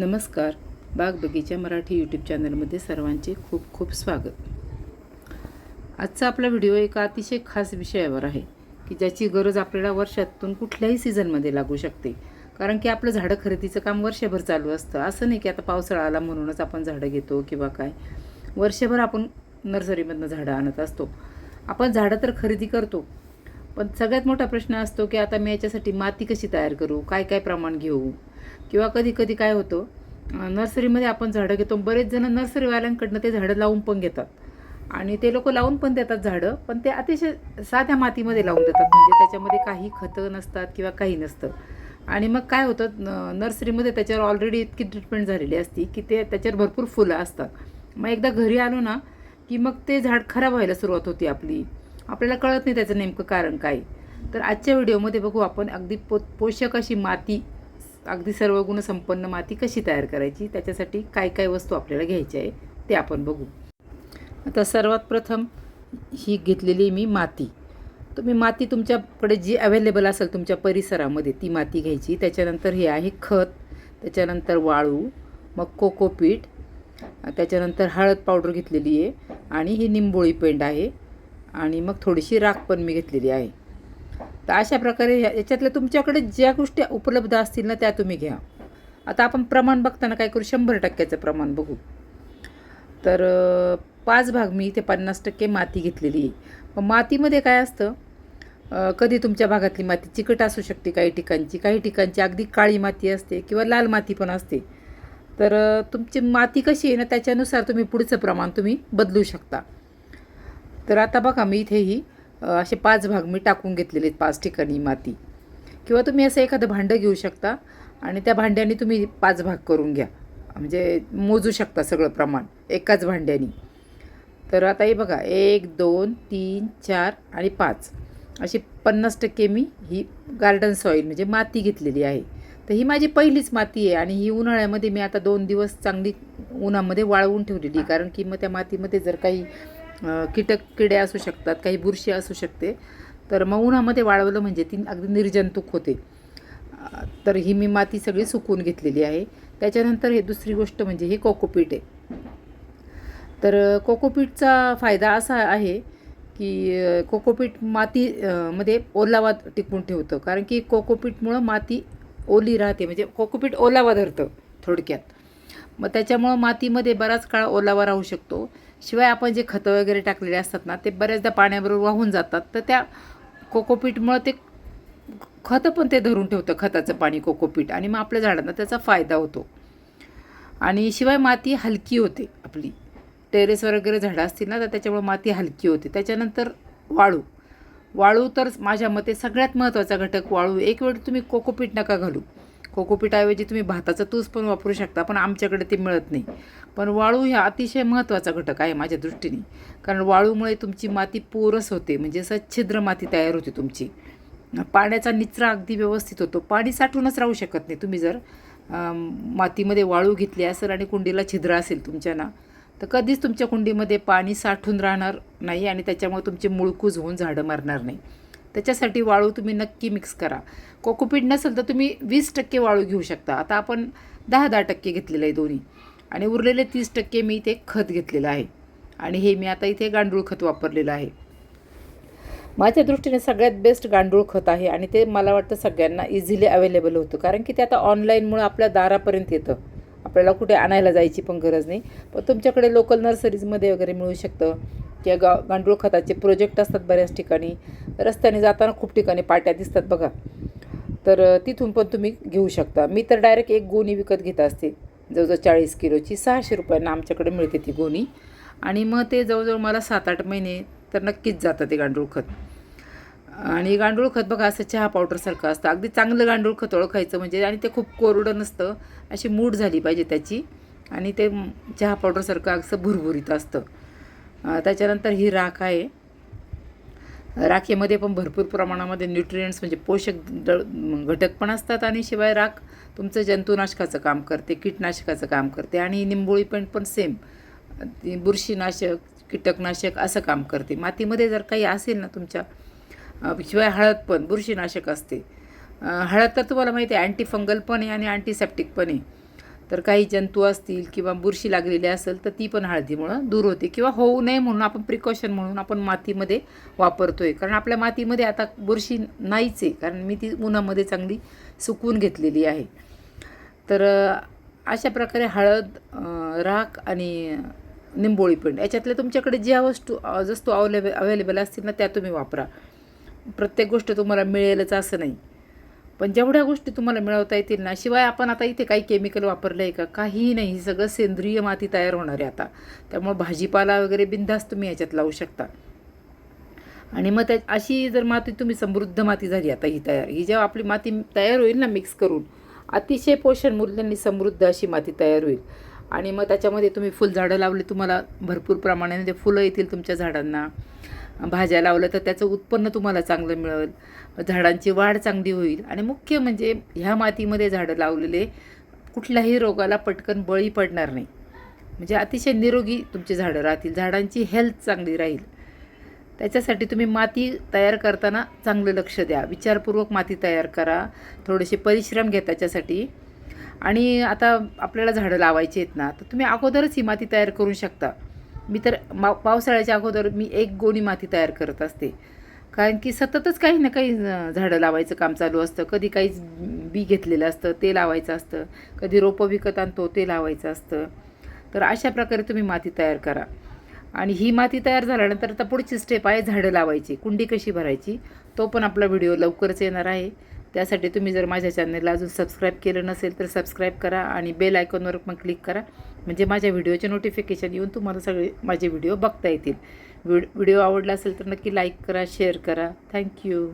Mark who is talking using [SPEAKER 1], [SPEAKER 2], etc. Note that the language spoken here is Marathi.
[SPEAKER 1] नमस्कार. बाग बगीचा मराठी यूट्यूब चॅनलमध्ये सर्वांचे खूप खूप स्वागत. आजचा आपला व्हिडिओ एका अतिशय खास विषयावर आहे की ज्याची गरज आपल्याला वर्षातून कुठल्याही सीझनमध्ये लागू शकते. कारण की आपलं झाडं खरेदीचं काम वर्षभर चालू असतं. असं नाही की आता पावसाळा आला म्हणूनच आपण झाडं घेतो किंवा काय. वर्षभर आपण नर्सरीमधनं झाडं आणत असतो. आपण झाडं तर खरेदी करतो पण सगळ्यात मोठा प्रश्न असतो की आता मी याच्यासाठी माती कशी तयार करू? काय काय प्रमाण घेऊ? किंवा कधी कधी काय होतं नर्सरीमध्ये आपण झाडं घेतो बरेच जण नर्सरीवाल्यांकडनं ते झाडं लावून पण घेतात. आणि ते लोक लावून पण देतात झाडं पण ते अतिशय साध्या मातीमध्ये लावून देतात. म्हणजे त्याच्यामध्ये काही खतं नसतात किंवा काही नसतं. आणि मग काय होतं नर्सरीमध्ये त्याच्यावर ऑलरेडी इतकी ट्रीटमेंट झालेली असती की ते त्याच्यावर भरपूर फुलं असतात. मग एकदा घरी आलो ना की मग ते झाड खराब व्हायला सुरुवात होती आपली. आपल्याला कळत नाही त्याचं नेमकं कारण काय. तर आजच्या व्हिडिओमध्ये बघू आपण अगदी पो पोषक अशी माती अगदी सर्व गुणसंपन्न माती कशी तयार करायची त्याच्यासाठी काय काय वस्तू आपल्याला घ्यायच्या आहे ते आपण बघू. आता सर्वात प्रथम ही घेतलेली मी माती. तुम्ही माती तुमच्याकडे जी अवेलेबल असेल तुमच्या परिसरामध्ये ती माती घ्यायची. त्याच्यानंतर हे आहे खत त्याच्यानंतर वाळू मग कोकोपीट त्याच्यानंतर हळद पावडर घेतलेली आहे आणि ही निंबोळी पेंड आहे. आणि मग थोडीशी राख पण मी घेतलेली आहे. तर अशा प्रकारे ह्या- याच्यातल्या तुमच्याकडे ज्या गोष्टी उपलब्ध असतील ना त्या तुम्ही घ्या. आता आपण प्रमाण बघताना काय करू? शंभर टक्क्याचं प्रमाण बघू. तर पाच भाग मी इथे पन्नास टक्के माती घेतलेली. आहे मग मातीमध्ये काय असतं? कधी तुमच्या भागातली माती चिकट असू शकते काही ठिकाणची. काही ठिकाणची अगदी काळी माती असते किंवा लाल माती पण असते. तर तुमची माती कशी आहे ना त्याच्यानुसार तुम्ही पुढचं प्रमाण तुम्ही बदलू शकता. तर आता बघा मी इथेही असे पाच भाग मी टाकून घेतलेले आहेत पाच ठिकाणी माती. किंवा तुम्ही असं एखादं भांडं घेऊ शकता आणि त्या भांड्याने तुम्ही पाच भाग करून घ्या. म्हणजे मोजू शकता सगळं प्रमाण एकाच भांड्यानी. तर आता हे बघा एक दोन तीन चार आणि पाच. अशी पन्नास टक्के मी ही गार्डन सॉईल म्हणजे माती घेतलेली आहे. तर ही माझी पहिलीच माती आहे आणि ही उन्हाळ्यामध्ये मी आता दोन दिवस चांगली उन्हामध्ये वाळवून ठेवलेली कारण की मग त्या मातीमध्ये जर काही कीटक किडे असू शकतात काही बुरशी असू शकते. तर मग उन्हामध्ये वाळवलं म्हणजे ती अगदी निर्जंतुक होते. तर ही मी माती सगळी सुकवून घेतलेली आहे. त्याच्यानंतर हे दुसरी गोष्ट म्हणजे हे कोकोपीट आहे. तर कोकोपीटचा फायदा असा आहे की कोकोपीट माती मध्ये ओलावा टिकून ठेवतं. कारण की कोकोपीटमुळं माती ओली राहते. म्हणजे कोकोपीट ओलावा धरतं थोडक्यात. मग त्याच्यामुळं मातीमध्ये बराच काळ ओलावा राहू शकतो. शिवाय आपण जे खतं वगैरे टाकलेले असतात ना ते बऱ्याचदा पाण्याबरोबर वाहून जातात. तर त्या कोकोपीटमुळं ते खतं पण ते धरून ठेवतं खताचं पाणी कोकोपीट. आणि मग आपल्या झाडांना त्याचा फायदा होतो. आणि शिवाय माती हलकी होते आपली. टेरेसवर वगैरे झाडं असतील ना तर त्याच्यामुळे माती हलकी होते. त्याच्यानंतर वाळू. वाळू तर माझ्या मते सगळ्यात महत्त्वाचा घटक वाळू. एक वेळ तुम्ही कोकोपीट नका घालू. कोकोपीठाऐवजी तुम्ही भाताचा तूस पण वापरू शकता पण आमच्याकडे ते मिळत नाही. पण वाळू ह्या अतिशय महत्त्वाचा घटक आहे माझ्या दृष्टीने. कारण वाळूमुळे तुमची माती पोरस होते म्हणजे असं छिद्र माती तयार होते तुमची. पाण्याचा निचरा अगदी व्यवस्थित होतो. पाणी साठूनच राहू शकत नाही तुम्ही जर मातीमध्ये वाळू घेतली असेल आणि कुंडीला छिद्र असेल तुमच्या ना तर कधीच तुमच्या कुंडीमध्ये पाणी साठून राहणार नाही आणि त्याच्यामुळे तुमचे मुळकूज होऊन झाडं मरणार नाही. त्याच्यासाठी वाळू तुम्ही नक्की मिक्स करा. कोकोपीट नसेल तर तुम्ही वीस टक्के वाळू घेऊ शकता. आता आपण दहा दहा टक्के घेतलेलं आहे दोन्ही. आणि उरलेले तीस टक्के मी इथे खत घेतलेलं आहे. आणि हे मी आता इथे गांडूळ खत वापरलेलं आहे. माझ्या दृष्टीने सगळ्यात बेस्ट गांडूळ खत आहे आणि ते मला वाटतं सगळ्यांना इझिली अवेलेबल होतं. कारण की ते आता ऑनलाईनमुळं आपल्या दारापर्यंत येतं. आपल्याला कुठे आणायला जायची पण गरज नाही. पण तुमच्याकडे लोकल नर्सरीजमध्ये वगैरे मिळू शकतं. किंवा गा गांडूळ खताचे प्रोजेक्ट असतात बऱ्याच ठिकाणी. रस्त्याने जाताना खूप ठिकाणी पाट्या दिसतात बघा. तर तिथून पण तुम्ही घेऊ शकता. मी तर डायरेक्ट एक गोणी विकत घेत असते. जवळजवळ चाळीस किलोची सहाशे रुपयांना आमच्याकडे मिळते ती गोणी. आणि मग ते जवळजवळ मला सात आठ महिने तर नक्कीच जातं ते गांडूळ खत. आणि गांडूळ खत बघा असं चहा पावडरसारखं असतं. अगदी चांगलं गांडूळ खत ओळखायचं म्हणजे आणि ते खूप कोरडं नसतं. अशी मूड झाली पाहिजे त्याची. आणि ते चहा पावडरसारखं असं भुरभुरीत असतं. त्याच्यानंतर ही राख आहे. राखेमध्ये पण भरपूर प्रमाणामध्ये न्यूट्रियंट्स म्हणजे पोषक द घटक पण असतात आणि शिवाय राख तुमचं जंतुनाशकाचं काम करते कीटनाशकाचं काम करते आणि निंबोळी पण पण सेम ती बुरशीनाशक कीटकनाशक असं काम करते. मातीमध्ये जर काही असेल ना तुमच्या शिवाय हळद पण बुरशीनाशक असते. हळद तर तुम्हाला माहिती आहे अँटीफंगल पण आहे आणि अँटीसेप्टिक पण आहे. तर काही जंतू असतील किंवा बुरशी लागलेली असेल तर ती पण हळदीमुळं दूर होते किंवा होऊ नये म्हणून आपण प्रिकॉशन म्हणून आपण मातीमध्ये वापरतोय. कारण आपल्या मातीमध्ये आता बुरशी नाहीच आहे. कारण मी ती उन्हामध्ये चांगली सुकवून घेतलेली आहे. तर अशा प्रकारे हळद राख आणि निंबोळी पेंड याच्यातल्या तुमच्याकडे ज्या वस्तू जस्तू वस्तू अवेलेबल अवेलेबल असतील ना त्या तुम्ही वापरा. प्रत्येक गोष्ट तुम्हाला मिळेलच असं नाही. पण जेवढ्या गोष्टी तुम्हाला मिळवता येतील ना शिवाय आपण आता इथे काही केमिकल वापरलं आहे का? काहीही नाही. ही सगळं सेंद्रिय माती तयार होणार आहे आता. त्यामुळे भाजीपाला वगैरे बिंदास तुम्ही याच्यात लावू शकता. आणि मग त्या अशी जर माती तुम्ही समृद्ध माती झाली आता ही तयार ही जेव्हा आपली माती तयार होईल ना मिक्स करून अतिशय पोषण मूल्यांनी समृद्ध अशी माती तयार होईल. आणि मग त्याच्यामध्ये तुम्ही फुलझाडं लावली तुम्हाला भरपूर प्रमाणाने ते फुलं येतील तुमच्या झाडांना. भाज्या लावल्या तर त्याचं उत्पन्न तुम्हाला चांगलं मिळेल. झाडांची वाढ चांगली होईल. आणि मुख्य म्हणजे ह्या मातीमध्ये झाडं लावलेले कुठल्याही रोगाला पटकन बळी पडणार नाही. म्हणजे अतिशय निरोगी तुमची झाडं राहतील. झाडांची हेल्थ चांगली राहील. त्याच्यासाठी तुम्ही माती तयार करताना चांगलं लक्ष द्या. विचारपूर्वक माती तयार करा. थोडेसे परिश्रम घ्या त्याच्यासाठी. आणि आता आपल्याला झाडं लावायची आहेत ना तर तुम्ही अगोदरच ही माती तयार करू शकता. मी तर मा पावसाळ्याच्या अगोदर मी एक गोणी माती तयार करत असते. कारण की सततच काही ना काही झाडं लावायचं काम चालू असतं. कधी काही बी घेतलेलं असतं ते लावायचं असतं. कधी रोपं विकत आणतो ते लावायचं असतं. तर अशा प्रकारे तुम्ही माती तयार करा. आणि ही माती तयार झाल्यानंतर आता पुढची स्टेप आहे झाडं लावायची. कुंडी कशी भरायची? तो पण आपला व्हिडिओ लवकरच येणार आहे. त्यासाठी तुम्ही जर माझ्या चॅनलला अजून सबस्क्राईब केलं नसेल तर सबस्क्राईब करा आणि बेल आयकॉनवर पण क्लिक करा. म्हणजे माझ्या व्हिडिओचे नोटिफिकेशन येऊन तुम्हाला सगळे माझे व्हिडिओ बघता येतील. व्हिडिओ आवडला असेल तर नक्की लाईक करा शेअर करा. थँक्यू